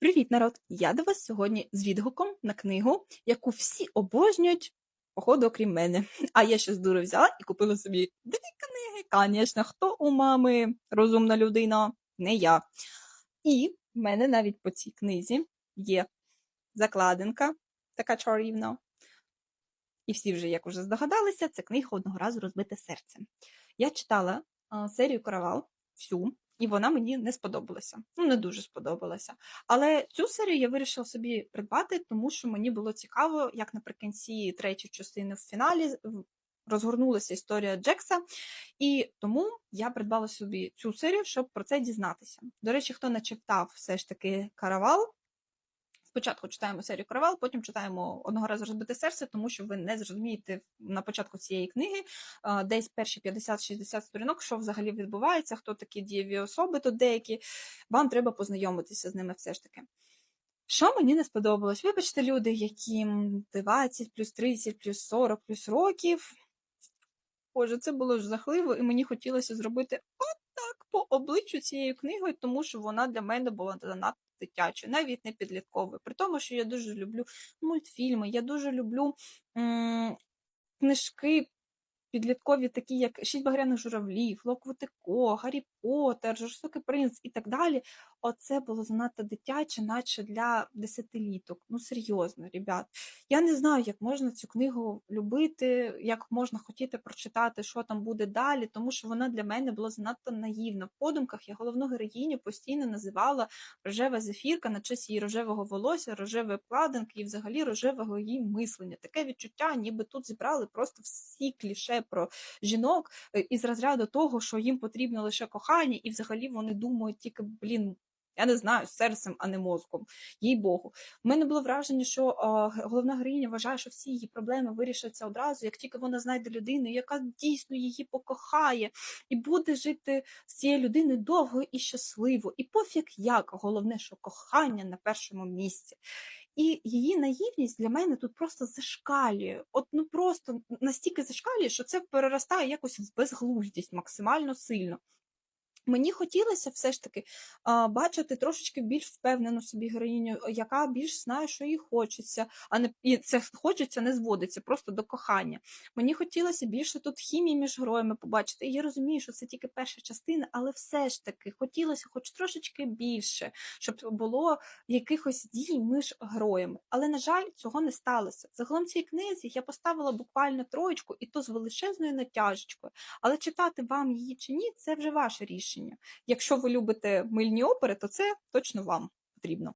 Привіт, народ! Я до вас сьогодні з відгуком на книгу, яку всі обожнюють, походу, окрім мене. А я ще з дури взяла і купила собі дві книги. Звісно, хто у мами розумна людина? Не я. І в мене навіть по цій книзі є закладинка, така чарівна. І всі вже, як уже здогадалися, це книга одного разу розбите серце. Я читала серію Каравал всю, і вона мені не сподобалася. Ну, не дуже сподобалася. Але цю серію я вирішила собі придбати, тому що мені було цікаво, як наприкінці третьої частини в фіналі розгорнулася історія Джекса. І тому я придбала собі цю серію, щоб про це дізнатися. До речі, хто не читав все ж таки Каравал, Спочатку читаємо серію Каравал, потім читаємо одного разу розбите серце, тому що ви не зрозумієте на початку цієї книги, десь перші 50-60 сторінок, що взагалі відбувається, хто такі дієві особи тут деякі. Вам треба познайомитися з ними все ж таки. Що мені не сподобалось? Вибачте, люди, яким 20, плюс 30, плюс 40, плюс років. Боже, це було жахливо, і мені хотілося зробити по обличчю цією книгою, тому що вона для мене була занадто дитячою, навіть не підлітковою. При тому, що я дуже люблю мультфільми, я дуже люблю м- книжки підліткові, такі як Шість багряних журавлів, Локвотико, Гаррі Поттер, Жорстокий принц і так далі. Оце було занадто дитяче, наче для десятиліток. Ну серйозно, ребят. Я не знаю, як можна цю книгу любити, як можна хотіти прочитати, що там буде далі, тому що вона для мене була занадто наївна. В подумках я головну героїню постійно називала рожева зефірка на честь її рожевого волосся, рожевої обкладинки і взагалі рожевого її мислення. Таке відчуття, ніби тут зібрали просто всі кліше про жінок е, із розряду того, що їм потрібно лише кохання, і взагалі вони думають тільки, блін. Я не знаю, серцем, а не мозком, їй Богу. У мене було враження, що г- головна героїня вважає, що всі її проблеми вирішаться одразу, як тільки вона знайде людину, яка дійсно її покохає, і буде жити з цією людиною довго і щасливо. І пофіг як, головне, що кохання на першому місці. І її наївність для мене тут просто зашкалює. От ну просто настільки зашкалює, що це переростає якось в безглуздість максимально сильно. Мені хотілося все ж таки а, бачити трошечки більш впевнену собі героїню, яка більш знає, що їй хочеться, а не і це хочеться не зводиться просто до кохання. Мені хотілося більше тут хімії між героями побачити. І я розумію, що це тільки перша частина, але все ж таки хотілося хоч трошечки більше, щоб було якихось дій між героями. Але, на жаль, цього не сталося. Загалом цій книзі я поставила буквально троєчку, і то з величезною натяжечкою. Але читати вам її чи ні, це вже ваше рішення. Якщо ви любите мильні опери, то це точно вам потрібно.